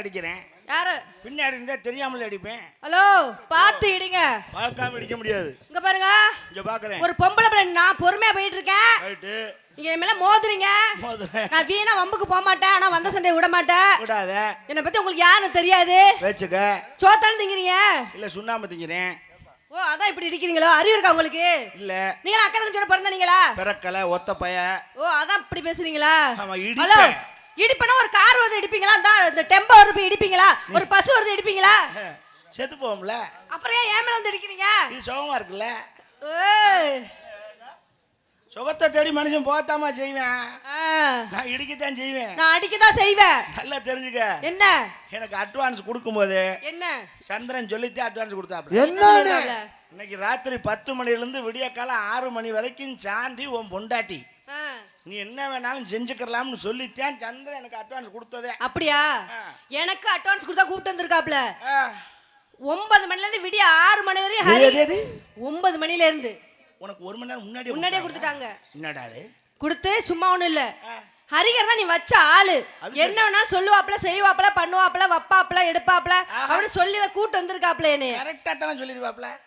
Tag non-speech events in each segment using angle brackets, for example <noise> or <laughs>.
அடிக்கிறேன். யாரு? பின்னாடி இருந்தால் தெரியாமல் அடிப்பேன். ஹலோ பார்த்து இடிங்க. பார்க்காம அடிக்க முடியாது. இங்க பாருங்க. இங்கே பார்க்குறேன் ஒரு பொம்பளை பிள்ளை நான் பொறுமையா போயிட்டு இருக்கேன். ரைட்டு நீங்க என் மேல மோதுறீங்க. நான் வீணா வம்புக்கு போக மாட்டேன். ஆனா வந்த சண்டையை விட மாட்டேன். விடாத. என்னை பத்தி உங்களுக்கு யாருன்னு தெரியாது. வச்சுக்க சோத்தானு திங்கிறீங்க. இல்லை சுண்ணாம்பு திங்கிறேன். ஓ அதான் இப்படி இடிக்கிறீங்களோ? அறிவு இருக்கா உங்களுக்கு? இல்லை. நீங்களா அக்கறை சொல்ல பிறந்தீங்களா பிறக்கலை ஒத்த பைய ஓ அதான் இப்படி பேசுறீங்களா? ஆமா, இடிப்பேன். இடிப்பனா ஒரு கார் இடிப்பீங்களா இந்த டெம்போ வருது போய் இடிப்பீங்களா? ஒரு பஸ் வருது இடிப்பீங்களா? செத்து போவோம்ல. அப்புறம் ஏன் என் மேல வந்து இடிக்கிறீங்க? இது சுகமா இருக்குல்ல. ஏய். சுகத்தை தேடி மனுஷன் போத்தாமா செய்வேன். ஆ, நான் இடிக்கத்தான் செய்வேன். நான் அடிக்கதான் செய்வேன். நல்லா தெரிஞ்சுக்க. என்ன? எனக்கு அட்வான்ஸ் கொடுக்கும்போது என்ன? சந்திரன் சொல்லித்தே அட்வான்ஸ் கொடுத்தாப்புல. என்னன்னு? இன்னைக்கு ராத்திரி பத்து மணிலேருந்து விடிய காலம் ஆறு மணி வரைக்கும் சாந்தி உன் பொண்டாட்டி. நீ என்ன வேணாலும் செஞ்சுக்கலாம்னு சொல்லித்தான் சந்திரன் எனக்கு அட்வான்ஸ் கொடுத்ததே. அப்படியா. எனக்கு அட்வான்ஸ் கொடுத்தா கூப்பிட்டு வந்திருக்காப்ல. ஒன்பது மணில இருந்து விடிய ஆறு மணி வரையும்? ஒன்பது மணில இருந்து உனக்கு ஒரு மணி நேரம் முன்னாடியே முன்னாடியே. கொடுத்துட்டாங்க. என்னடா அது? கொடுத்து சும்மா ஒண்ணும் இல்ல. ஹரிகர் தான் நீ வச்ச ஆளு. என்ன வேணாலும் சொல்லுவாப்ல செய்வாப்ல பண்ணுவாப்ல வப்பாப்ல எடுப்பாப்ல. அப்படி சொல்லி கூட்டு வந்திருக்காப்ல என்னைய. கரெக்டா தானே சொல்லிருவாப்ல என்ன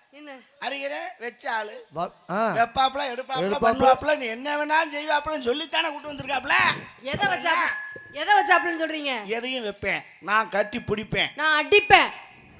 அறிகிற வச்ச ஆளு. வெப்பாப்ல எடுப்பாப்ல. பண்ணுவாப்ல நீ என்ன வேணாலும் செய்வாப்லன்னு சொல்லித்தானே கூட்டு வந்திருக்காப்ல எதை வச்சா எதை வச்சாப்லன்னு சொல்றீங்க? எதையும் வைப்பேன். நான் கட்டி பிடிப்பேன். நான் அடிப்பேன்.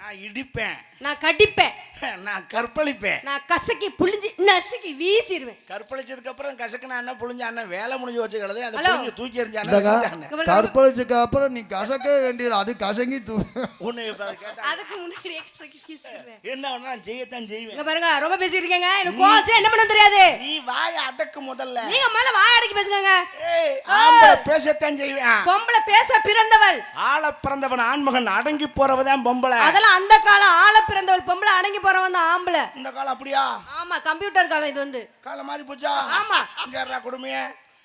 நான் இடிப்பேன். நான் கடிப்பேன். <laughs> நான் கற்பழிப்பேன். நான் கசக்கி புளிஞ்சு நசுக்கி வீசிடுவேன் கற்பழிச்சதுக்கு அப்புறம் கசக்குனா என்ன புழிஞ்சா என்ன வேலை முடிஞ்சு வச்சுக்கிறது அதை ஹலோ. புழிஞ்சு தூக்கி எறிஞ்சானே கற்பழிச்சுக்கு அப்புறம் நீ கசக்க வேண்டியது அது கசங்கி தூ <laughs> உன்னை அதை அதுக்கு முன்னாடியே கசக்கி வீசிடுவேன் என்ன வேணா நான் செய்யத்தான் செய்வேன். இங்க பாருங்க ரொம்ப பேசிட்டு இருக்கீங்க எனக்கு கோவம் என்ன பண்ண தெரியாது? நீ வாய அடக்கு முதல்ல. நீங்க முதல்ல வாயடைக்கு பேசுங்க ஏய் ஆம்பளை பேசத்தான் செய்வேன். பொம்பளை பேச பிறந்தவள். ஆள பிறந்தவன் ஆண்மகன் அடங்கி போறவதான் பொம்பளை. அதெல்லாம் அந்த காலம் ஆள பிறந்தவள் பொம்பளை அடங்கி போறவன் தான் ஆம்பளை. இந்த காலம் அப்படியா? ஆமா கம்ப்யூட்டர் காலம் இது வந்து. காலம் மாறி போச்சா? ஆமா. இங்கறா கொடுமையே?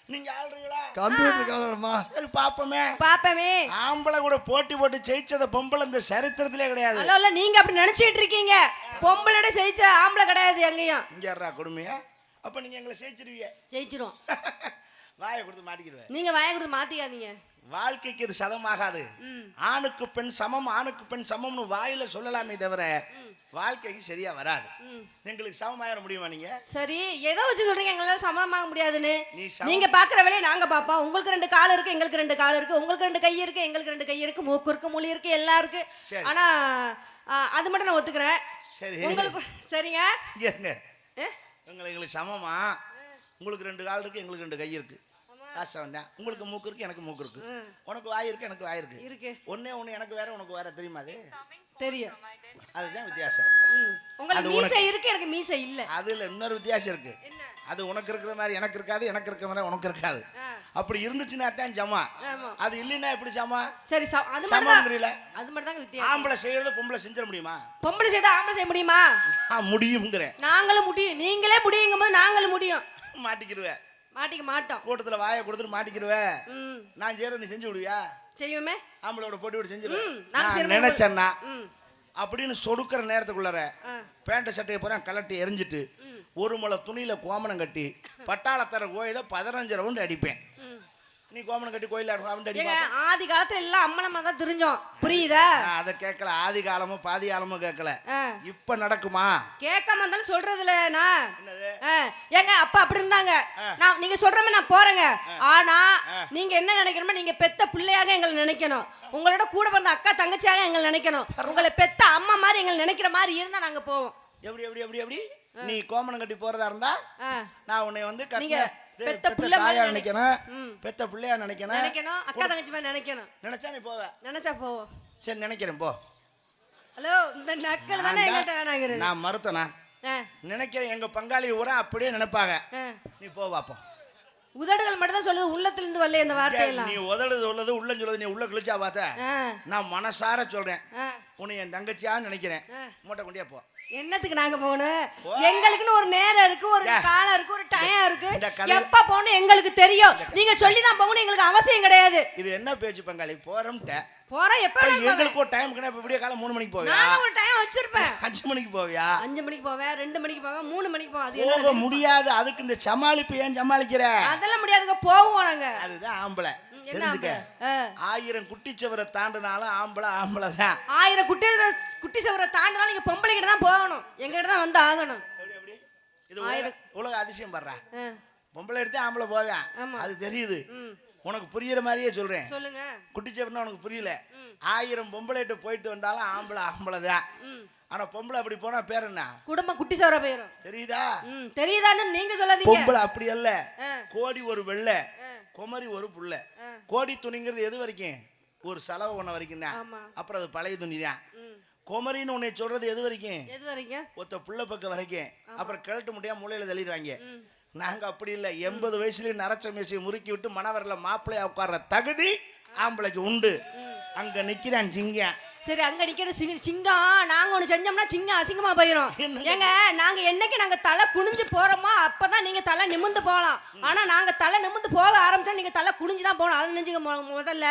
நீங்க ஆள்றீங்களா? கம்ப்யூட்டர் கலரமா சரி பாப்போமே. பாப்பமே. ஆம்பளை கூட போட்டி போட்டு ஜெயிச்சத பொம்பளை இந்த சரித்திரத்திலே கிடையாது. ஹலோ இல்ல நீங்க அப்படி நினைச்சிட்டு இருக்கீங்க. பொம்பளோட ஜெயிச்ச ஆம்பளை கிடையாது எங்கேயும். இங்கறா கொடுமையே? அப்ப நீங்க எங்களை ஜெயிச்சிருவீங்க. ஜெயிச்சிரும் <laughs> வாயை கொடுத்து மாட்டிக்கிடுவேன். நீங்க வாய கொடுத்து மாத்திக்காதீங்க. வாழ்க்கைக்கு இது சதமாகாது. ஆணுக்கு பெண் சமம் ஆணுக்கு பெண் சமம்னு வாயில சொல்லலாமே தவிர வாழ்க்கைக்கு சரியா வராது. எங்களுக்கு சமமாயிட முடியுமா நீங்க? சரி எதை வச்சு சொல்றீங்க? எங்களால சமமாக முடியாதுன்னு. நீங்க பாக்குற வேலையை நாங்க பாப்போம். உங்களுக்கு ரெண்டு கால் இருக்கு எங்களுக்கு ரெண்டு கால் இருக்கு. உங்களுக்கு ரெண்டு கை இருக்கு எங்களுக்கு ரெண்டு கை இருக்கு. மூக்கு இருக்கு மொழி இருக்கு எல்லாம் இருக்கு. ஆனா அது மட்டும் நான் ஒத்துக்கிறேன். சரி. உங்களுக்கு சரிங்க? எங்களை எங்களுக்கு சமமா? உங்களுக்கு ரெண்டு கால் இருக்கு எங்களுக்கு ரெண்டு கை இருக்கு. ஆசை வந்தேன் உங்களுக்கு மூக்கு இருக்கு எனக்கு மூக்கு இருக்கு. உனக்கு வாய் இருக்கு எனக்கு வாய் இருக்கு. இருக்கு. ஒண்ணே ஒண்ணு எனக்கு வேற உனக்கு வேற தெரியுமா அது? தெரியும். அதுதான் வித்தியாசம். ம். உங்களுக்கு மீசை இருக்கு எனக்கு மீசை இல்ல. அதுல இன்னொரு வித்தியாசம் இருக்கு. அது உனக்கு இருக்கிற மாதிரி எனக்கு இருக்காது எனக்கு இருக்கிற மாதிரி உனக்கு இருக்காது. அப்படி இருந்துச்சுன்னா தான் ஜமா. அது இல்லைன்னா எப்படி ஜமா? சரி அது புரியல அது மட்டும் தாங்க வித்தியாசம். ஆம்பளை செய்யறது பொம்பளை செஞ்சிட முடியுமா? பொம்பளை செய்தா ஆம்பளை செய்ய முடியுமா? நான் முடியுங்கிறேன் நாங்களும் முடியும். நீங்களே முடியுங்கும் போது நாங்களும் முடியும். மாட்டிக்கிருவேன். மாட்டிக்க மாட்டோம். கூட்டத்துல வாயை கொடுத்துட்டு மாட்டிக்கிருவேன் ம். நான் செய்யற நீ செஞ்சு விடுவியா? செய்வோமே. ஆம்பளோட போட்டி விட்டு செஞ்சிருவேன். நினைச்சேன்னா அப்படின்னு சொடுக்கிற நேரத்துக்குள்ளார. பேண்ட் சட்டையை பூரா கலட்டி எரிஞ்சிட்டு ஒரு முளை துணியில கோமணம் கட்டி பட்டாளத்தர கோயில பதினஞ்சு ரவுண்டு அடிப்பேன். நீ கோமணம் கட்டி கோயில ஏங்க ஆதி காலத்துல எல்லாம் அம்மனமா தான் தெரிஞ்சோம். புரியுதா? அதை கேட்கல ஆதி காலமும் பாதி காலமும் கேட்கல. இப்ப நடக்குமா? கேட்காம இருந்தாலும் சொல்றதுல நான் ஏங்க அப்பா அப்படி இருந்தாங்க. நான் நீங்க சொல்ற மாதிரி நான் போறேங்க. ஆனா நீங்க என்ன நினைக்கணுமோ நீங்க பெத்த பிள்ளையாக எங்களை நினைக்கணும். உங்களோட கூட பிறந்த அக்கா தங்கச்சியாக எங்களை நினைக்கணும். உங்களை பெத்த அம்மா மாதிரி எங்களை நினைக்கிற மாதிரி இருந்தா நாங்க போவோம். எப்படி எப்படி எப்படி எப்படி? நீ கோமணம் கட்டி போறதா இருந்தா நான் உன்னை வந்து நீங்க பெத்த புள்ள மாதிரி நினைக்கணும். பெத்த பிள்ளையா நினைக்கணும் நினைக்கணும் அக்கா தங்கச்சி மாதிரி நினைக்கணும். நினைச்சா நீ போவ. நினைச்சா போவோம் சரி நினைக்கிறேன் போ. ஹலோ இந்த நக்கல் தானே தான்- வேணாங்கிறது? நான் மறுத்தனா? நினைக்கிறேன் எங்க பங்காளி ஊரா அப்படியே நினைப்பாங்க. நீ போ பாப்போம் உதடுகள் மட்டும் தான் சொல்லுது உள்ளத்திலிருந்து வரல இந்த வார்த்தையெல்லாம். நீ உதடு உள்ளது உள்ள சொல்லுது நீ உள்ள கிழிச்சா பார்த்த. நான் மனசார சொல்றேன். உன்னை என் தங்கச்சியா நினைக்கிறேன். மூட்டை கொண்டியா போ. என்னத்துக்கு நாங்க போகணும். எங்களுக்குன்னு ஒரு நேரம் இருக்கு ஒரு. காலம் இருக்கு ஒரு டைம் இருக்கு. எப்ப போகணும் எங்களுக்கு தெரியும். நீங்க சொல்லி தான் போகணும் எங்களுக்கு அவசியம் கிடையாது. இது என்ன பேச்சு பங்காளி? போறோம்ட்ட போறோம் எப்ப. எங்களுக்கு ஒரு டைம் கிடையாது. விடிய காலம் மூணு மணிக்கு போவியா? ஒரு டைம் வச்சிருப்பேன். <laughs> அஞ்சு மணிக்கு போவியா? அஞ்சு மணிக்கு போவேன் ரெண்டு மணிக்கு போவேன் மூணு மணிக்கு போவேன். அது போக முடியாது. அதுக்கு இந்த சமாளிப்பு ஏன் சமாளிக்கிற? அதெல்லாம் முடியாதுங்க போவோம் நாங்க. அதுதான் ஆம்பளை. தெரிஞ்சுக்க. ஆயிரம் குட்டிச்சவரை தாண்டினாலும் ஆம்பளை ஆம்பளை தான். ஆயிரம் குட்டி குட்டி சவரை தாண்டினாலும் நீங்க பொம்பளை கிட்ட தான் போகணும். எங்க கிட்ட தான் வந்து ஆகணும். இது உலக- அதிசயம் படுறா ஆ. பொம்பளை எடுத்து ஆம்பளை போவேன். அது தெரியுது. உனக்கு புரியுற மாதிரியே சொல்றேன். சொல்லுங்க. குட்டிச்சவர்னா உனக்கு புரியல. ஆயிரம் பொம்பளைகிட்ட போயிட்டு வந்தாலும் ஆம்பளை ஆம்பளை தான். ஆனா பொம்பளை அப்படி போனா பேர் என்ன? குடும்பம் குட்டி சவரா போயிடும் தெரியுதா? தெரியுதான்னு நீங்க சொல்லாதீங்க. பொம்பளை அப்படி அல்ல. கோடி ஒரு வெள்ளை. குமரி ஒரு புள்ள. கோடி துணிங்கிறது எது வரைக்கும்? ஒரு செலவு ஒண்ண வரைக்கும் தான். அப்புறம் அது பழைய துணி தான். குமரின்னு உன்னை சொல்றது எது வரைக்கும்? எது வரைக்கும்? ஒத்த புள்ள பக்கம் வரைக்கும். அப்புறம் கிழட்டு முடியா மூலையில தள்ளிடுவாங்க. நாங்க அப்படி இல்லை. எண்பது வயசுலயும் நரச்ச மேசையை முறுக்கி விட்டு மணவரில் மாப்பிள்ளையா உட்கார்ற தகுதி ஆம்பளைக்கு உண்டு. அங்க நிக்கிறான் சிங்கம். சரி அங்க நிக்கிற சிங்க சிங்கம் நாங்க ஒண்ணு செஞ்சோம்னா சிங்கம் அசிங்கமா போயிடும் என்னங்க? ஏங்க நாங்க என்னைக்கு நாங்க தலை குனிஞ்சு போறோமோ அப்பதான் நீங்க தலை நிமிந்து போகலாம். ஆனா நாங்க தலை நிமிந்து போக ஆரம்பிச்சா நீங்க தலை குனிஞ்சு தான் போகணும். அது நினைச்சுக்க முதல்ல.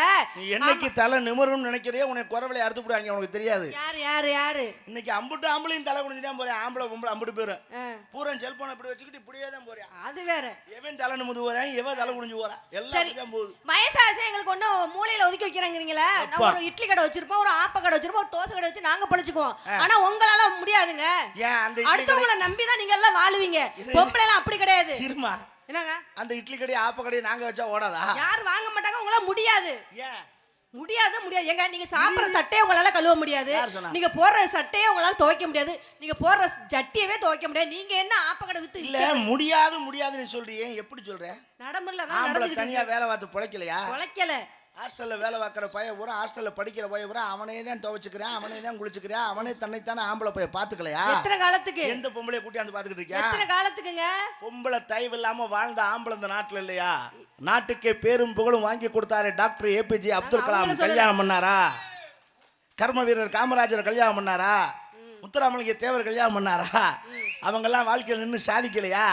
என்னைக்கு தலை நிமிரும்னு நினைக்கிறியோ உனக்கு குறவலை அறுத்து போடுவாங்க உனக்கு தெரியாது. யாரு யாரு யாரு? இன்னைக்கு அம்புட்டு ஆம்பளையும் தலை குனிஞ்சு தான் போறேன். ஆம்பளை பொம்பளை அம்புட்டு போயிடும் ஆ, பூரா செல்போன் இப்படி வச்சுக்கிட்டு இப்படியே தான் போறேன். அது வேற. எவன் தலை நிமிந்து போறேன்? எவன் தலை குனிஞ்சு போறான்? எல்லாம் போகுது. வயசாச்சு எங்களுக்கு ஒன்றும் மூலையில ஒதுக்கி வைக்கிறாங்கிறீங்களே? அப்பா. ஒரு இட்லி கடை வச்சிருப்போம் ஒரு ஆப்ப கடை வச்சிருப்போம் ஒரு தோசை கடை வச்சு நாங்க பொழைச்சுக்குவோம். ஆனா உங்களால முடியாதுங்க. கடை அடுத்தவங்கள நம்பி தான் நீங்க எல்லாம் வாழுவீங்க பொம்பளை எல்லாம் அப்படி கிடையாது. இருமா? என்னங்க? அந்த இட்லி கடை ஆப்ப கடையை நாங்க வச்சா ஓடாதா? யாரும் வாங்க மாட்டாங்க உங்களால முடியாது. ஏன்? முடியாது முடியாது. ஏங்க நீங்க சாப்பிடுற சட்டையை உங்களால கழுவ முடியாது? நீங்க போடுற சட்டையை உங்களால துவைக்க முடியாது. நீங்க போடுற ஜட்டியவே துவைக்க முடியாது. நீங்க என்ன ஆப்பக்கடை வித்து இல்ல முடியாது முடியாதுன்னு சொல்றியே. எப்படி சொல்ற? நடைமுறையில தான் தனியா வேலை பார்த்து பிழைக்கலையா? இருக்கு. ஹாஸ்டல்ல வேலை பார்க்குற பையன் பூரா ஹாஸ்டல்ல படிக்கிற பையன் பூரா அவனே தான் துவைச்சுக்கிறான் அவனே தான் குளிச்சுக்கிறான் அவனே தன்னைத்தானே ஆம்பளை பையன் பாத்துக்கலையா எத்தனை காலத்துக்கு? எந்த பொம்பளைய கூட்டி வந்து பாத்துக்கிட்டு இருக்கியா? எத்தனை காலத்துக்குங்க? பொம்பளை தயவு இல்லாம வாழ்ந்த ஆம்பளை இந்த நாட்டுல இல்லையா? நாட்டுக்கே பேரும் புகழும் வாங்கி கொடுத்தாரு டாக்டர் ஏபிஜே அப்துல் கலாம். கல்யாணம் பண்ணாரா? கர்ம வீரர் காமராஜர் கல்யாணம் பண்ணாரா? முத்துராமலிங்க தேவர் கல்யாணம் பண்ணாரா? அவங்கெல்லாம் வாழ்க்கையில் நின்று சாதிக்கலையா?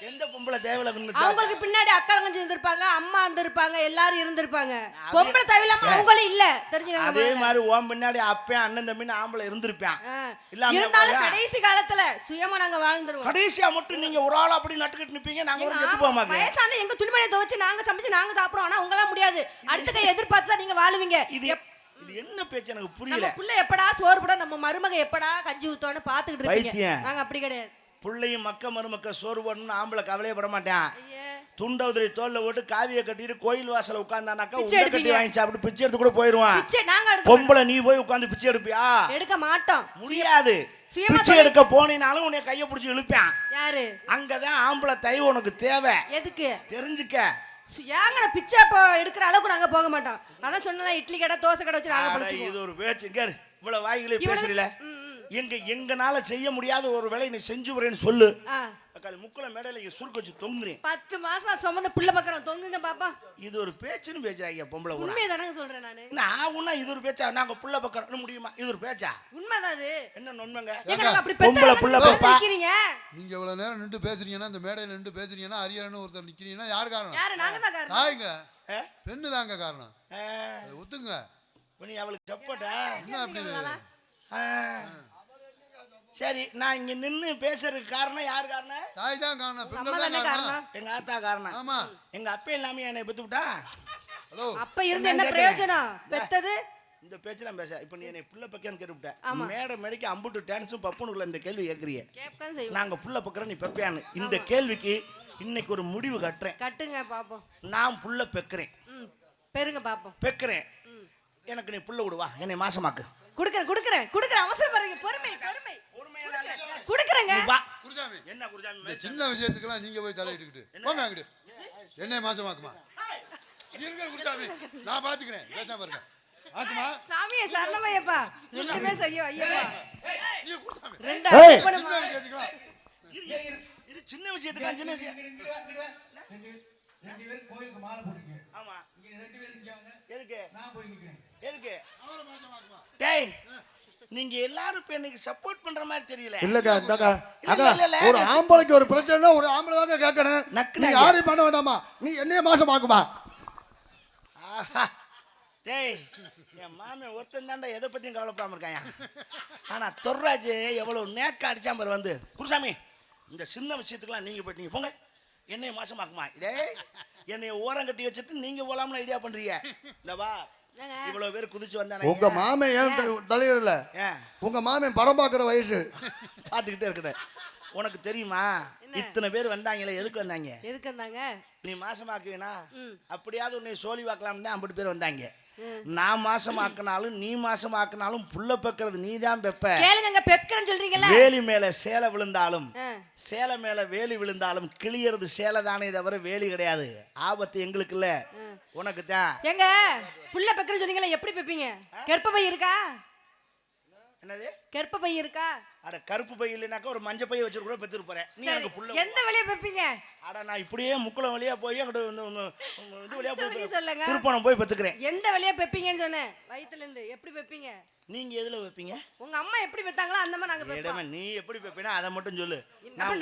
எந்த பொம்பளை தேவையில நின்று அவங்களுக்கு பின்னாடி அக்கா தங்கச்சி இருந்திருப்பாங்க அம்மா இருந்திருப்பாங்க எல்லாரும் இருந்திருப்பாங்க. பொம்பளை தவிலாம அவங்களும் இல்ல. தெரிஞ்சுக்கங்க அதே. மாதிரி உன் பின்னாடி அப்பன் அண்ணன் தம்பின்னு ஆம்பளை இருந்திருப்பான். ஆ. இல்லாம இருந்தாலும்? கடைசி காலத்துல சுயமா நாங்க வாழ்ந்துருவோம். கடைசியா மட்டும் நீங்க ஒரு ஆள் அப்படி நட்டுக்கிட்டு நிப்பீங்க நாங்க ஒரு கெட்டு போமாங்க வயசான எங்க துணிமணியை துவைச்சு நாங்க சமைச்சு நாங்க சாப்பிடுவோம் ஆனா உங்களால முடியாது. அடுத்த கை எதிர்பார்த்து தான் நீங்க வாழுவீங்க. இது இது என்ன பேச்சு எனக்கு புரியல. புள்ள எப்படா சோறு போட நம்ம மருமக எப்படா கஞ்சி ஊத்தோன்னு பாத்துக்கிட்டு பைத்தியம். நாங்க அப்படி கிடையாது. புள்ளையும் மக்க மருமக்க சோறு போடணும்னு ஆம்பளை கவலையே பட மாட்டான். துண்டவுதிரி தோல்ல போட்டு காவியை கட்டிட்டு கோயில் வாசல்ல உட்கார்ந்தானாக்கா உண்டை கட்டி. வாங்கி சாப்பிட்டு பிச்சை எடுத்து கூட போயிருவான். பொம்பளை நீ போய் உட்கார்ந்து பிச்சை எடுப்பியா. எடுக்க மாட்டோம். முடியாது. பிச்சை எடுக்க போனீனாலும் உன்னை கையை பிடிச்சி இழுப்பான். யாரு? அங்கதான் ஆம்பளை தயவு உனக்கு தேவை. எதுக்கு? தெரிஞ்சுக்க. ஏங்கட பிச்சை இப்போ எடுக்கிற அளவுக்கு நாங்க போக மாட்டோம். அதான் சொன்னேன் இட்லி கடை தோசை கடை வச்சு நாங்க இது ஒரு பேச்சு. இவ்வளவு வாய்களே பேசுறீல. எங்க எங்கனால செய்ய முடியாத ஒரு வேலையை நீ செஞ்சு வரேன்னு சொல்லு. ஆ, அக்காளி முக்குல மேடையில இங்க சுருக்கு வச்சு தொங்குறேன். பத்து மாசம் சுமந்து புள்ள பக்கம் தொங்குங்க பாப்பா. இது ஒரு பேச்சுன்னு பேசுறாங்க பொம்பளை ஊரா உண்மையை தானங்க சொல்றேன் நானு. நான் ஆகுனா இது ஒரு பேச்சா? நாங்க புள்ள பக்கம் முடியுமா? இது ஒரு பேச்சா? உண்மைதான் அது என்ன நாங்க அப்படி பொம்பளை புள்ள பாப்பா. நிக்கிறீங்க? நீங்க இவ்வளவு நேரம் நின்று பேசுறீங்கன்னா இந்த மேடையில நின்று பேசுறீங்கன்னா அரியரன்னு ஒருத்தர் நிக்கிறீங்கன்னா யார் காரணம்? யாரு? நாங்க தான் காரணம். தாய்ங்க. ஆ? பெண்ணு தாங்க காரணம். ஒத்துங்க. நீ அவளுக்கு சப்போட்டா என்ன அப்படி ஆ. சரி நான் இங்க நின்னு பேசுறதுக்கு காரணம் யார் காரணம்? தாய் தான் காரணம் பெண்கள் தானே காரணம். எங்க ஆத்தா காரணம். ஆமா. எங்க அப்பா இல்லாம என்னை பெத்து விட்டா? ஹலோ. அப்ப இருந்து என்ன நான் பிரயோஜனம். பெத்தது? இந்த பேச்செல்லாம் பேச இப்ப நீ என்னை புள்ள பக்கன்னு கேட்டுவிட்ட மேடை மேடைக்கு அம்புட்டு டான்ஸும் பப்புனுக்குள்ள இந்த கேள்வி கேட்கறிய கேப்கான் செய்வோம் நாங்க புள்ள பக்கற நீ பெப்பையான்னு. இந்த கேள்விக்கு இன்னைக்கு ஒரு முடிவு கட்டுறேன். கட்டுங்க பாப்போம். நான் புள்ள பெக்கிறேன். பெருங்க பாப்போம். பெக்கிறேன். எனக்கு நீ புள்ள விடுவா. என்னை மாசமாக்கு. குடுக்கறேன் குடுக்கறேன் குடுக்கறேன் அவசரப்படுறீங்க பொறுமை பொறுமை. குடுக்கறேங்க. குருசாமி. என்ன இந்த சின்ன விஷயத்துக்கெல்லாம் நீங்க போய் தலையிட்டுக்கிட்டு. போங்க அங்கிட்டு. என்ன மாசமாக்குமா? இருங்க குருசாமி. நான் பாத்துக்கிறேன். பேசாம இருக்க ஆக்குமா? சாமியே சரணமையப்பா. ரெண்டுமே செய்யும் ஐயப்பா நீ குருசாமி. ரெண்டு ஏய். அடிப்படுமா? சின்ன விஷயத்துக்கெல்லாம். இரு, இரு, இரு, சின்ன விஷயத்துக்கு நான் சின்ன விஷயம். ஆமா. எதுக்கு? எதுக்கு? டேய் நீங்க எல்லாரும் இப்ப எனக்கு சப்போர்ட் பண்ற மாதிரி தெரியல. இல்லக்கா இந்தாக்கா. அக்கா. ஒரு ஆம்பளைக்கு ஒரு பிரச்சனைனா ஒரு ஆம்பளை தாங்க கேட்கணும். நீ நக்குனாங்க. யாரையும் பண்ண வேண்டாமா? நீ என்னைய மாசமாக்குமா? ஆஹா. டேய் என் மாமன் ஒருத்தன் தாண்டா எதை பத்தியும் கவலைப்படாம இருக்காயா? ஆனா தொர்ராஜ் எவ்வளவு நேக்கா அடிச்சாம பாரு வந்து. குருசாமி இந்த சின்ன விஷயத்துக்குலாம் நீங்க போயிட்டீங்க போங்க. என்னைய மாசமாக்குமா? இதே என்னை ஓரம் கட்டி வச்சுட்டு நீங்க போலாம்னு ஐடியா பண்றீங்க. இல்லவா? இவ்வளவு பேர் குதிச்சு வந்தானே. உங்க மாமன் ஏன் தலையிடல? ஏன்? உங்க மாமன் படம் பார்க்குற வயசு. <laughs> பார்த்துக்கிட்டே இருக்குது. உனக்கு தெரியுமா? இத்தனை பேர் வந்தாங்களே எதுக்கு வந்தாங்க? எதுக்கு வந்தாங்க? நீ மாசமாக்குவேனா. அப்படியாவது உன்னை சோழி வாக்கலாம் தான் ஐம்பது பேர் வந்தாங்க. நான் மாசமாக்குனாலும் நீ மாசமாக்குனாலும் புள்ள பெக்கிறது நீ தான் பெப்ப. கேளுங்க பெப்கரன் சொல்றீங்கல்ல? வேலி மேல சேலை விழுந்தாலும். சேலை மேல வேலி விழுந்தாலும் கிளியறது சேலை தானே தவிர வேலி கிடையாது. ஆபத்து எங்களுக்கு இல்ல. உனக்கு தான். ஏங்க புள்ள பெக்கரன் சொன்னீங்கல்ல எப்படி பெப்பீங்க? கெற்ப பை இருக்கா? என்னது? கெற்ப பை இருக்கா? அட கருப்பு பை இல்லைனாக்கா ஒரு மஞ்சள் பை வச்சுட்டு கூட பெத்துட்டு போறேன். நீ எனக்கு புள்ள எந்த வழியா பெப்பீங்க? அட நான் இப்படியே முக்குளம் வழியா போய் அங்கிட்டு இது வழியா போய் சொல்லுங்க. திருப்பணம் போய் பெத்துக்கிறேன். எந்த வழியா பெப்பீங்கன்னு சொன்னேன்? வயித்துல இருந்து எப்படி பெப்பீங்க? நீங்க எதுல வைப்பீங்க? உங்க அம்மா எப்படி பெத்தாங்களோ அந்த மாதிரி நாங்க இடமே நீ எப்படி பெப்பினா அதை மட்டும் சொல்லு.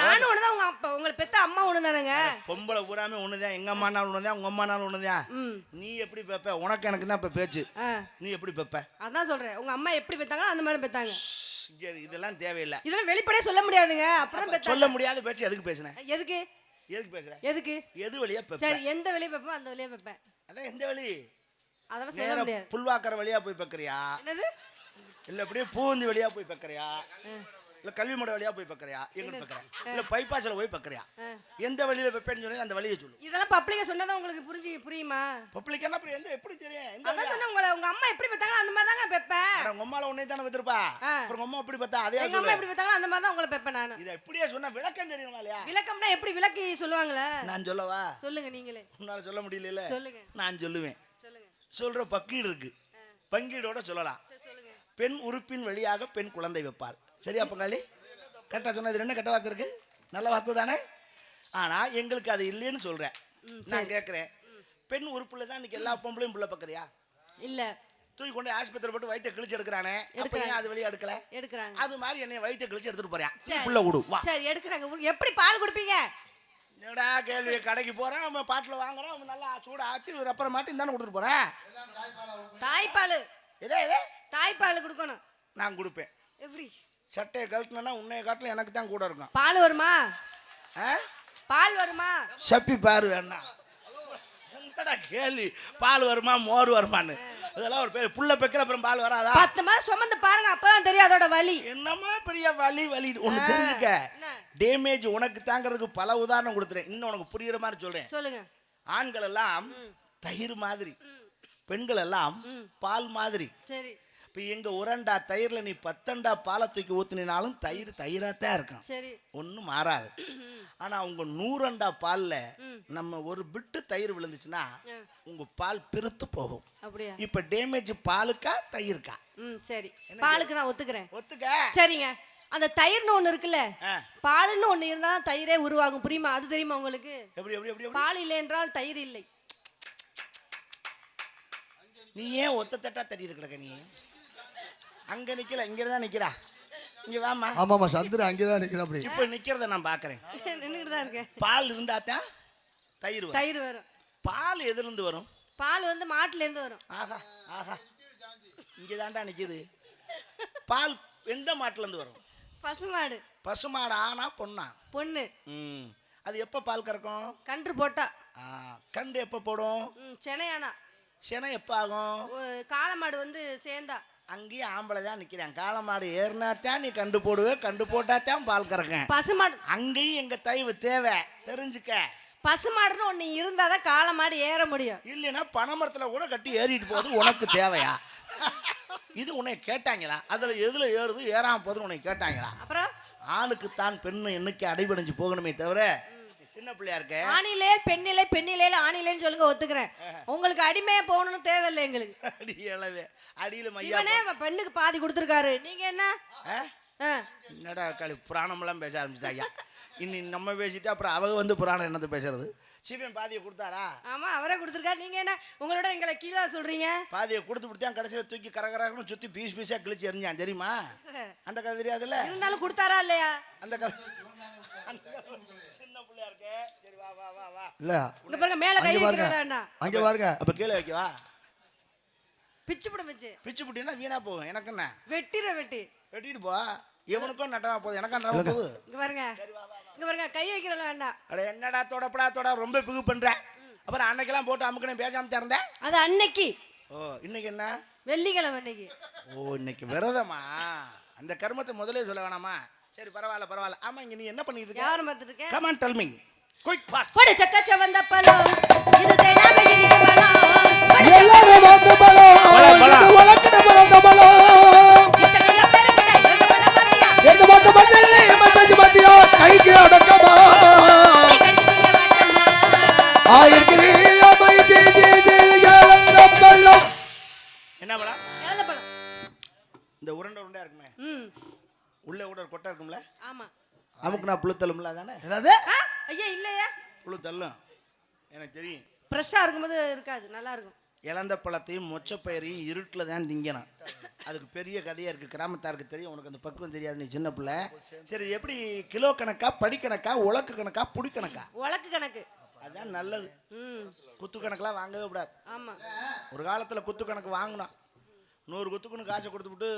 நானும் ஒண்ணுதான் உங்க அப்பா உங்களை பெத்த அம்மா ஒண்ணுதானங்க? பொம்பளை பூராமே ஒண்ணுதான். எங்க அம்மானாலும் ஒண்ணுதான் உங்க அம்மானாலும் ஒண்ணுதான். ம். நீ எப்படி பெப்ப உனக்கு எனக்கு தான் இப்ப பேச்சு. நீ எப்படி பெப்ப அதான் சொல்றேன். உங்க அம்மா எப்படி பெத்தாங்களோ அந்த மாதிரி பெத்தாங்க இதெல்லாம் தேவையில்லை. இதெல்லாம் வெளிப்படையா சொல்ல முடியாதுங்க. பெத்தாங்க சொல்ல முடியாத பேச்சு எதுக்கு பேசுனேன் எதுக்கு? எதுக்கு பேசுற? எதுக்கு? எது வழியா பெப்ப சரி எந்த வழியா பெப்போம் அந்த வழியா பெப்பேன் அதான் எந்த வழி? அதெல்லாம் சொல்ல நேரா முடியாது. புல்வாக்கற வழியா போய் பெக்கறியா என்னது? இல்ல அப்படியே பூந்தி வழியா போய் பெக்கறியா இல்ல கல்வி மட வழியா போய் பெக்கறியா எங்க பெக்கறியா இல்ல பைப்பாசில போய் பெக்கறியா. எந்த வழியில பெப்பேன்னு சொல்லி அந்த வழியை சொல்லு. இதெல்லாம் பப்ளிக்கா சொன்னதான் உங்களுக்கு புரிஞ்சு புரியுமா? பப்ளிக் என்ன அப்புறம் எந்த எப்படி தெரியும்? அதான் சொன்ன உங்களை உங்க அம்மா எப்படி பெத்தாங்களோ அந்த மாதிரி தாங்க பெப்பேன் உங்க அம்மால உன்னை தானே ஆ. அப்புறம் உங்க அம்மா எப்படி பார்த்தா அதே எங்க அம்மா எப்படி பெத்தாங்களோ அந்த மாதிரி தான் உங்களை பெப்பேன் நான். இதை எப்படியே சொன்னா விளக்கம் தெரியணுமா இல்லையா? விளக்கம்னா எப்படி விளக்கி சொல்லுவாங்களே? நான் சொல்லவா? சொல்லுங்க நீங்களே. உன்னால சொல்ல முடியல சொல்லுங்க. நான் சொல்லுவேன். சொல்லுங்க. சொல்ற பக்கீடு இருக்கு. பங்கீடோட சொல்லலாம். பெண் உறுப்பின் வழியாக பெண் குழந்தை வைப்பாள். சரியா பங்காளி? கரெக்டாக சொன்னது என்ன கெட்ட வார்த்தை இருக்கு. நல்ல வார்த்தை தானே? ஆனா எங்களுக்கு அது இல்லைன்னு சொல்றேன். நான் கேட்குறேன் பெண் உறுப்புல தான் இன்னைக்கு எல்லா பொம்பளையும் புள்ள பக்கறியா? இல்ல. தூக்கி கொண்டு ஆஸ்பத்திரி போட்டு வயிற்ற கிழிச்சு எடுக்கிறானே. அப்ப. ஏன் அது வெளியே எடுக்கல? எடுக்கிறாங்க. அது மாதிரி என்னைய வயிற்ற கிழிச்சு எடுத்துட்டு போறேன். சரி. புள்ள விடு சரி எடுக்கிறாங்க. உங்களுக்கு எப்படி பால் கொடுப்பீங்க? என்னடா கேள்வி கடைக்கு போறேன். அவன் பாட்டில் வாங்குறான். அவன் நல்லா சூட ஆத்தி அப்புறம் மாட்டி தானே கொடுத்துட்டு போறேன். தாய்ப்பால். இதே இதே தாய்ப்பால் கொடுக்கணும். நான் கொடுப்பேன். எப்படி? சட்டையை கழட்டினா உன்னைய காட்டில் எனக்கு தான் கூட இருக்கும். பால் வருமா? பால் வருமா? சப்பி பாரு வேணா என்னடா கேள்வி? பால் வருமா மோர் வருமான்னு. இதெல்லாம் ஒரு பேர் புள்ள பெக்கல அப்புறம் பால் வராதா? பத்து மாதம் சுமந்து பாருங்க அப்பதான் தெரியும் அதோட வலி. என்னமா பெரிய வலி வலி? ஒன்று தெரிஞ்சுக்க? டேமேஜ் உனக்கு தாங்கிறதுக்கு பல உதாரணம் கொடுத்துறேன் இன்னும் உனக்கு புரியுற மாதிரி சொல்றேன். சொல்லுங்க. ஆண்கள் எல்லாம் தயிர் மாதிரி பெண்கள் எல்லாம் பால் மாதிரி. சரி. இப்போ எங்க உரண்டா தயிர்ல நீ பத்தண்டா பாலை தூக்கி ஊத்துனினாலும் தயிர் தயிராத்தான் இருக்கும். சரி. ஒன்றும் மாறாது. ஆனா உங்க நூறண்டா பால்ல நம்ம ஒரு பிட்டு தயிர் விழுந்துச்சுன்னா. உங்க பால் பெருத்து போகும். அப்படியா? இப்ப டேமேஜ் பாலுக்கா தயிருக்கா? ம் சரி. பாலுக்கு தான் ஒத்துக்கிறேன். ஒத்துக்க? சரிங்க. அந்த தயிர்னு ஒண்ணு இருக்குல்ல. பாலுன்னு ஒண்ணு இருந்தா தான் தயிரே உருவாகும். புரியுமா? அது தெரியுமா உங்களுக்கு? எப்படி எப்படி எப்படி? பால் இல்லை என்றால் தயிர் இல்லை. நீ ஏன் ஒத்த தட்டா தட்டி கிடக்க நீ அங்க நிக்கல இங்க தான் நிக்கிறா. இங்க வாமா ஆமாம்மா சந்திரன் அங்கே தான் நிற்கிறேன் அப்படி. இப்ப நிக்கிறத நான் பாக்குறேன். நின்றுட்டு தான் இருக்கேன் பால் இருந்தா தான் தயிர் வரும். தயிர் வரும். பால் எதுல இருந்து வரும்? பால் வந்து மாட்டுல இருந்து வரும். ஆஹா ஆஹா. இங்க தான்டா நிக்குது. பால் எந்த மாட்டுல இருந்து வரும்? பசுமாடு. பசுமாடு ஆனா பொண்ணா? பொண்ணு. ம். அது எப்போ பால் கறக்கும்? கன்று போட்டா. ஆ, கண்டு எப்போ போடும்? ம் சென்னையானா சினை எப்போ ஆகும்? காளை வந்து சேர்ந்தா. அங்கேயும் ஆம்பளை தான் நிற்கிறேன் காளமாடு ஏறினாத்தான் நீ கண்டு போடுவே கண்டு போட்டாத்தான் பால் கறக்கேன் பசுமாடு அங்கேயும் எங்க தயவு தேவை. தெரிஞ்சுக்க. பசுமாடுன்னு ஒண்ணு இருந்தாதான் காளை மாடு ஏற முடியும். இல்லைன்னா பனைமரத்தில் கூட கட்டி ஏறிட்டு போகுது உனக்கு தேவையா? இது உன்னை கேட்டாங்களா? அதில் எதில் ஏறுது ஏறாம போகுதுன்னு உன்னை கேட்டாங்களா? அப்புறம்? ஆணுக்குத்தான் பெண்ணு என்னைக்கு அடிபடைஞ்சு போகணுமே தவிர சின்ன பிள்ளையா இருக்க? ஆணிலே பெண்ணிலே பெண்ணிலே ஆணிலேன்னு சொல்லுங்க ஒத்துக்கிறேன். உங்களுக்கு அடிமையா போகணும்னு தேவையில்லை எங்களுக்கு. அடி இளவே. அடியில் மையா இவனே பெண்ணுக்கு பாதி கொடுத்துருக்காரு. நீங்க என்ன? என்னடா களி புராணமெல்லாம் பேச ஆரம்பிச்சிட்டாங்க இனி நம்ம பேசிட்டு அப்புறம் அவங்க வந்து புராணம் என்னத்தை பேசுறது? சிவன் பாதியை கொடுத்தாரா? ஆமா அவரே கொடுத்துருக்காரு. நீங்க என்ன? உங்களோட எங்களை கீழே சொல்றீங்க? பாதியை கொடுத்து விட்டுதான் கடைசியில் தூக்கி கரகரன்னு சுற்றி பீஸ் பீஸாக கிழிச்சு எறிஞ்சான். தெரியுமா? அந்த கதை தெரியாதுல்ல? இருந்தாலும் கொடுத்தாரா இல்லையா? அந்த கதை அந்த கதை சின்ன பிள்ளையா இருக்கே? சரி வா வா வா வா. இல்லை. இங்க பாருங்க மேல கை அங்கே வைக்கிற பாருங்க. வேண்டாம் அங்கே பாருங்க. அப்போ கீழே வைக்கவா? பிச்சு பிட பிச்சு. பிச்சு புட்டினா வீணா போகும். எனக்கு என்ன? வெட்டிற வெட்டி. வெட்டிட்டு போ. எவனுக்கும் நட்டமா போகுது? நட்டமா போகுது? இங்க பாருங்க. இங்க பாருங்க கை வைக்கிற வேண்டாம் அட என்னடா தொடப்படா தொட ரொம்ப பிகு பண்ற. அப்புறம் அன்னைக்கெல்லாம் போட்டு அமுக்கணும் பேசாம திறந்தேன் அது அன்னைக்கு. ஓ இன்னைக்கு என்ன? வெள்ளிக்கிழமை அன்னைக்கு. ஓ இன்னைக்கு விரதமா? அந்த கர்மத்தை முதலே சொல்ல வேணாமா? சரி பரவாயில்ல பரவாயில்ல. ஆமா இங்க நீ என்ன பண்ணிட்டு இருக்க? யாரும் பார்த்துட்டு இருக்கேன் come on tell me quick fast போடு சக்கச்ச வந்த பழம். இது தேனாக இனிக்க பழம் போடு எல்லாரும் வந்து பலம் தெரியும் ஃப்ரெஷ்ஷா இருக்கும்போது இருக்காது நல்லா இருக்கும் இழந்த பழத்தையும் மொச்சப்பயிரையும் இருட்டில் தான் திங்கணும். அதுக்கு பெரிய கதையாக இருக்குது கிராமத்தாருக்கு தெரியும் உனக்கு அந்த பக்குவம் தெரியாது நீ சின்ன பிள்ளை. சரி எப்படி கிலோ கணக்கா படிக்கணக்கா உலக்கு கணக்கா புடி கணக்கா? உலக்கு கணக்கு. அதான் நல்லது. ம். குத்து கணக்கெலாம் வாங்கவே கூடாது. ஆமா. ஒரு காலத்தில் குத்து கணக்கு வாங்கினோம். நூறு குத்துக்குன்னு காசை கொடுத்துவிட்டு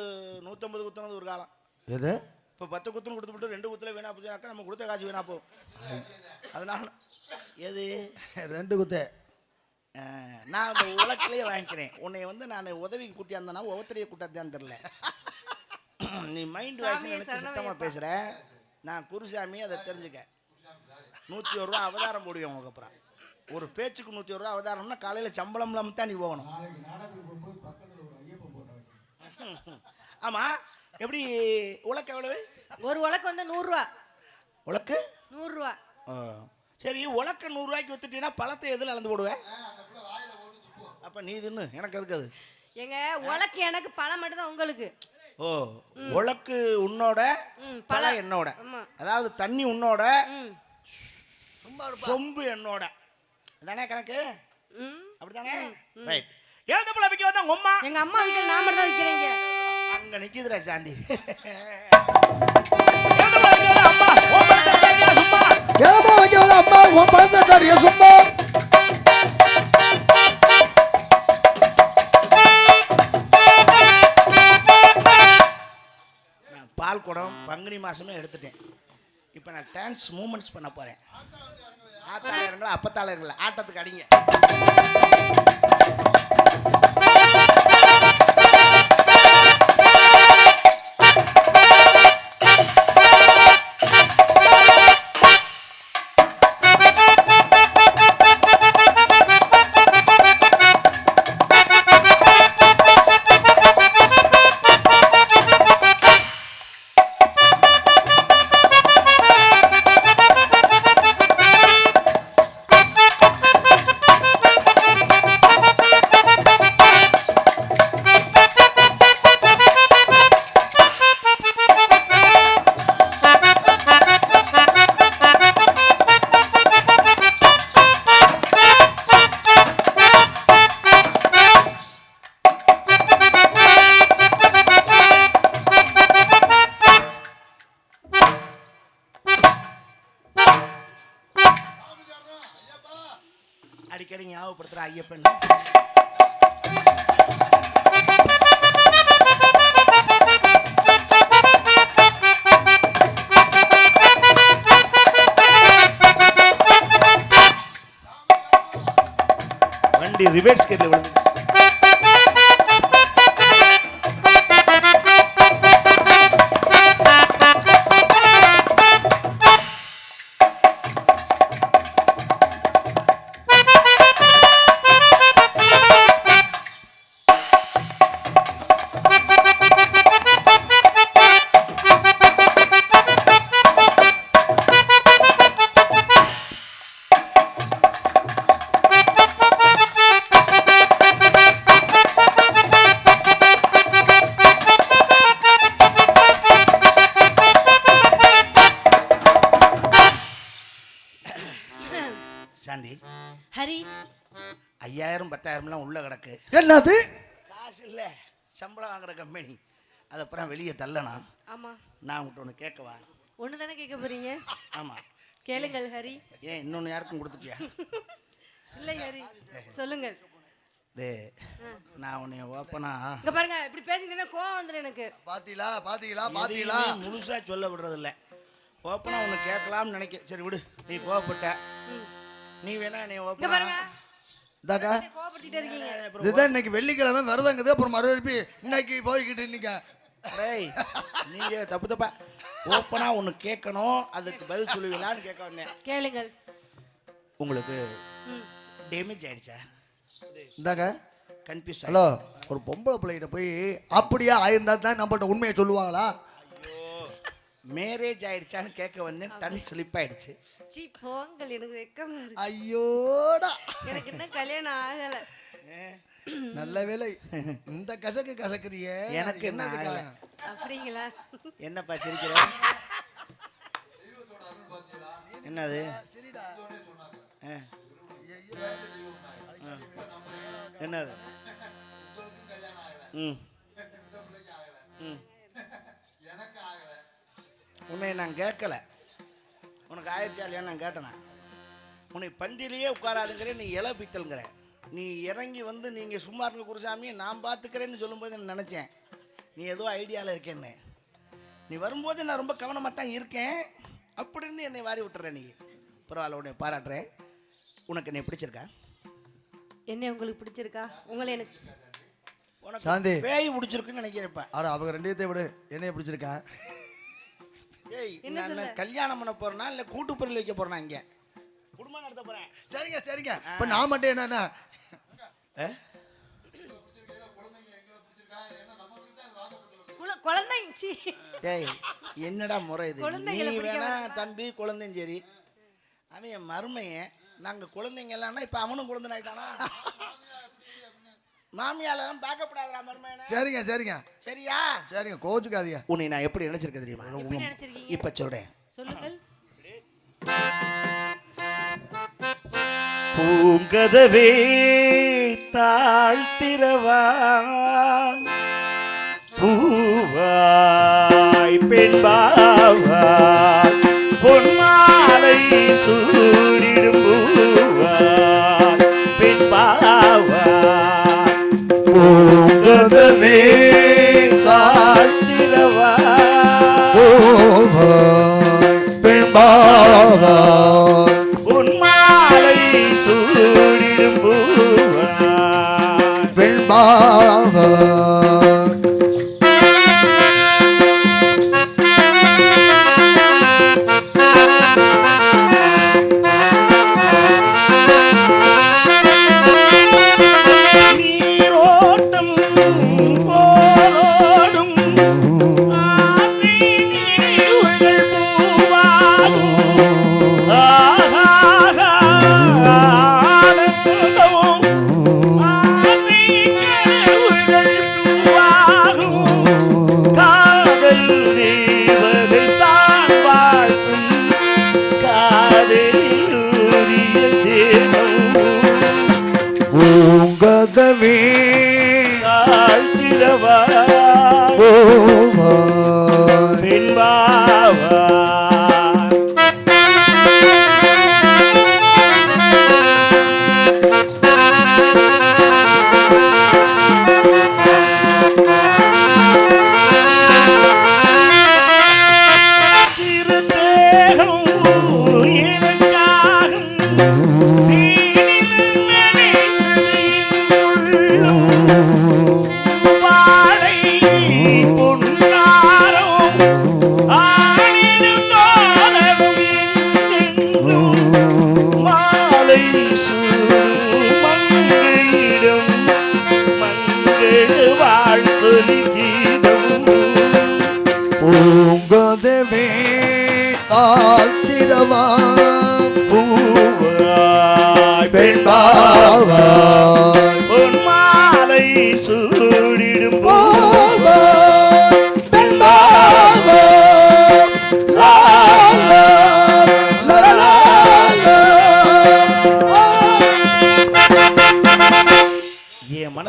நூற்றம்பது குத்துனது ஒரு காலம். எது? இப்போ பத்து குத்துன்னு கொடுத்துவிட்டு ரெண்டு குத்துல வீணா போச்சுனாக்கா நம்ம கொடுத்த காசு வீணா போகும். அதனால எது? ரெண்டு குத்து. நான் அந்த உலக்கிலேயே வாங்கிக்கிறேன். உன்னை வந்து நான் உதவிக்கு கூட்டியாந்தனா ஒவ்வொருத்தரையே கூட்டாதான் தெரில நீ மைண்ட் வாய்ஸ் நினச்சி சுத்தமாக. பேசுகிற நான் குருசாமி அதை தெரிஞ்சுக்க. நூற்றி ஒரு ரூபா அவதாரம் போடுவேன் உனக்கு அப்புறம். ஒரு பேச்சுக்கு நூற்றி ஒரு ரூபா அவதாரம்னா காலையில் சம்பளம் இல்லாமல் தான் நீ போகணும். ஆமாம் எப்படி உலக்கு எவ்வளவு? ஒரு உலக்கு வந்து நூறுரூவா. உலக்கு? நூறுரூவா. ஆ. சரி உலக்க நூறுரூவாய்க்கு வித்துட்டீங்கன்னா பழத்தை எதில் அளந்து போடுவேன் அப்போ நீ தின்னு. எனக்கு அதுக்கு அது? எங்க உலக்கு எனக்கு பழம் மட்டும்தான் உங்களுக்கு. ஓ உலக்கு உன்னோட பழம். என்னோட. அதாவது தண்ணி உன்னோட சொம்பு என்னோட. தானே கணக்கு? ம். அப்படிதானே ரைட் எழுத போல விற்க வந்தா உங்க அம்மா? எங்க அம்மா வீட்டில் நான் மட்டும் தான் விற்கிறீங்க அங்க நிக்குதுடா சாந்தி. <laughs> எழுத போல விற்க அம்மா எதமா வைக்க வந்த அம்மா உன் பழத்தை தரிய சும்மா. நான் பால் குடம் பங்குனி மாசமே எடுத்துட்டேன். இப்போ நான் டான்ஸ் மூமெண்ட்ஸ் பண்ண போறேன். ஆத்தாளர்களா அப்பத்தாளர்களா ஆட்டத்துக்கு அடிங்க. நான் உங்கள்கிட்ட ஒன்று கேட்கவா ஒன்று தானே கேட்க போறீங்க? ஆமாம் கேளுங்கள் ஹரி. ஏன் இன்னொன்று யாருக்கும் கொடுத்துட்டியா? இல்லை ஹரி. சொல்லுங்கள். டே நான் உன்னை ஓப்பனா இங்க பாருங்க இப்படி பேசிங்கன்னா கோவம் வந்துடும் எனக்கு. பாத்தீங்களா? பாத்தீங்களா? பாத்தீங்களா? முழுசா சொல்ல விடுறது இல்ல ஓப்பனா ஒன்று கேட்கலாம்னு நினைக்க சரி விடு. நீ கோவப்பட்ட. நீ வேணா நீ இங்க ஓப்பனா பாருங்க. இந்தாக்கா. கோபப்பட்டுட்டே இருக்கீங்க. இதுதான் இன்னைக்கு வெள்ளிக்கிழமை விரதங்குது அப்புறம் மறுபடியும் இன்னைக்கு போய்கிட்டு இன்னைக்கு டேய் நீங்க தப்பு தப்பா. ஓப்பனா ஒன்று கேட்கணும் அதுக்கு பதில் சொல்லுவீங்களான்னு கேட்க வந்தேன். கேளுங்கள். உங்களுக்கு. டேமேஜ் ஆயிடுச்சா? இந்தாக்கா கன்ஃபியூஸ் ஹலோ ஒரு பொம்பளை பிள்ளைகிட்ட போய் அப்படியே ஆயிருந்தா தான் நம்மள்ட்ட உண்மையை சொல்லுவாங்களா? மேரேஜ் ஆயிடுச்சான்னு கேட்க வந்தேன். டன் ஸ்லிப் ஆயிடுச்சு. சீ போங்கள். எனக்கு வெக்கமா இருக்கு. ஐயோடா. எனக்கு இன்னும் கல்யாணம் ஆகல. நல்ல வேலை இந்த கசக்கு கசக்குறிய. எனக்கு என்ன. அப்படிங்களா? என்னப்பா சிரிக்கிற? என்னது. என்னது? ம். ம். உன்னை நான் கேட்கல. உனக்கு ஆயிடுச்சா இல்லையான்னு நான் கேட்டேனா. உன்னை பந்திலேயே உட்காராதுங்கிற நீ இலை பித்தல்ங்கிற நீ இறங்கி வந்து நீங்கள் சும்மா இருக்க குருசாமி நான் பார்த்துக்கிறேன்னு சொல்லும்போது நான் நினச்சேன்? நீ ஏதோ ஐடியாவில் இருக்கேன்னு. நீ வரும்போது நான் ரொம்ப கவனமாக தான் இருக்கேன். அப்படி இருந்து என்னை வாரி விட்டுற நீ. பரவாயில்ல உன்னை பாராட்டுறேன். உனக்கு என்னை பிடிச்சிருக்கா? என்ன உங்களுக்கு பிடிச்சிருக்கா? உங்களை எனக்கு உனக்கு சாந்தி. பேய் பிடிச்சிருக்குன்னு. ஆடா அவங்க ரெண்டையத்தை விடு. என்னைய பிடிச்சிருக்கா? ஏய் என்ன நான்? கல்யாணம் பண்ண போறேனா இல்லை கூட்டு வைக்க போறேனா இங்கே? குடும்பம் நடத்த போறேன். சரிங்க சரிங்க. இப்போ நான் மட்டும் என்னன்னா ஆ? குழ- குழந்தைங்க சீ டேய் என்னடா முறை இது? நீ வேணா தம்பி குழந்தையும் சரி அவன் என் மருமையன். நாங்கள் குழந்தைங்க எல்லாம்னா இப்போ அவனும் குழந்தை ஆயிட்டானா மாமியாலெல்லாம் பார்க்கப்படாதடா மருமையனை சரிங்க சரிங்க. சரியா? சரிங்க கோச்சுக்காதீங்க. உன்னை நான் எப்படி நினைச்சிருக்க தெரியுமா? இப்போ சொல்றேன். சொல்லுங்கள். பூங்கதவே தாழ்த்திரவா பூவாய் பெண்பாவாய் பொன்மாலை சூடிடும் பூவாய் தேவம். பூங்கதவே தாழ்த்திடவா பின்பாவா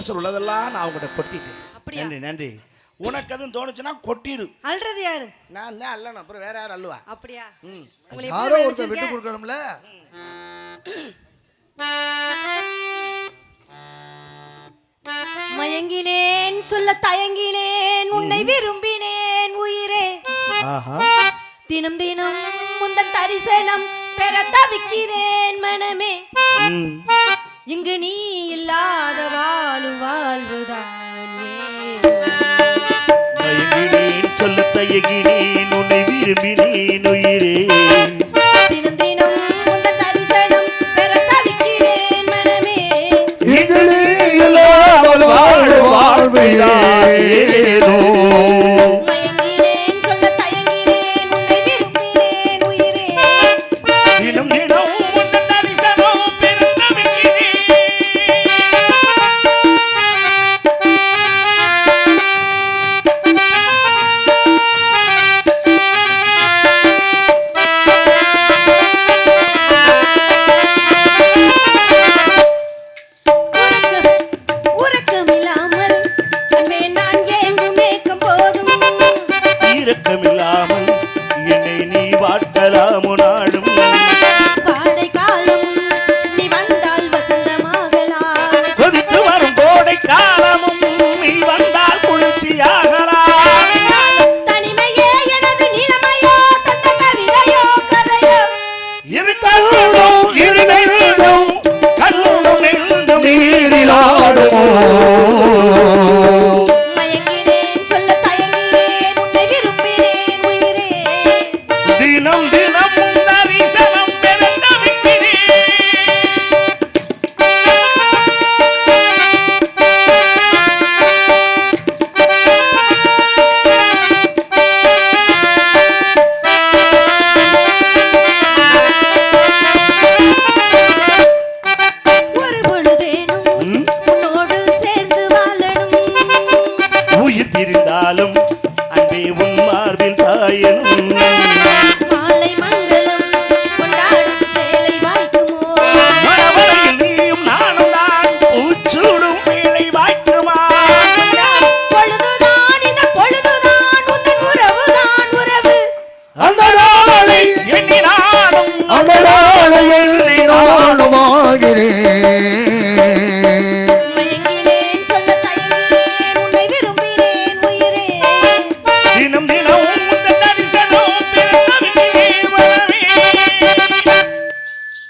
மனசுல உள்ளதெல்லாம் நான் அவங்ககிட்ட கொட்டிட்டேன். அப்படியா? நன்றி நன்றி. உனக்கு எதுவும் தோணுச்சுன்னா கொட்டிரு. அல்றது யாரு? நான் தான் அல்லணும்? அப்புறம் வேற யார் அல்லுவா? அப்படியா? ம். உங்களை யாரோ எப்படி ஒருத்தர் விட்டு? கொடுக்கணும்ல மயங்கினேன் சொல்ல தயங்கினேன் உன்னை விரும்பினேன் உயிரே. ஆஹா. தினம் தினம் முந்தன் தரிசனம் பெற தவிக்கிறேன் மனமே. ம். இங்கு நீ இல்லாத வாழு வாழ்வுதான் சொல்ல தயகினேன் விரும்பினேன் உயிரே. தினம் தினம் உங்கள் தரிசனம் பெற